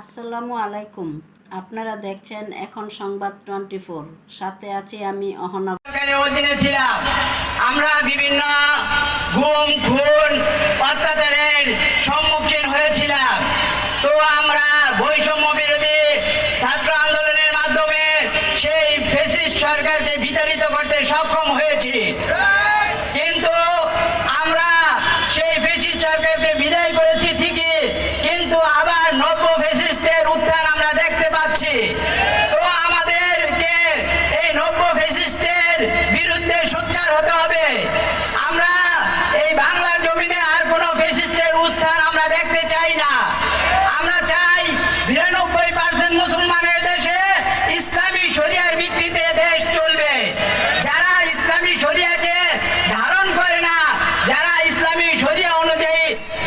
আসসালামু আলাইকুম। আপনারা দেখছেন এখন সংবাদ টোয়েন্টি ফোর। সাথে আছি আমি অহনা অধীনে ছিলাম। আমরা বিভিন্ন গুম, খুন, অত্যাচারের সম্মুখীন হয়েছিলাম। তো আমরা বৈষম্য বিরোধী ছাত্র আন্দোলনের মাধ্যমে সেই ফেসিস্ট সরকারকে বিতাড়িত করতে সক্ষম হয়েছি। mira,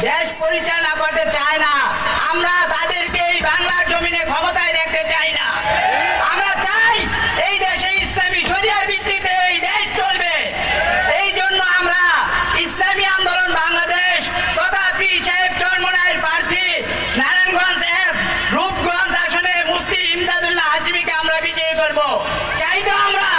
দেশ পরিচালনা করতে চায় না। আমরা তাদেরকে এই বাংলার জমিনে ক্ষমতায় দেখতে চাই না। আমরা চাই এই দেশে ইসলামী শরিয়ার ভিত্তিতে এই দেশ চলবে। এই জন্য আমরা ইসলামী আন্দোলন বাংলাদেশ তথা পি সাহেব চরমনায়ের প্রার্থী নারায়ণগঞ্জ এক রূপগঞ্জ আসনে মুফতি ইমদাদুল্লাহ হাজমিকে আমরা বিজয়ী করব। চাই তো আমরা।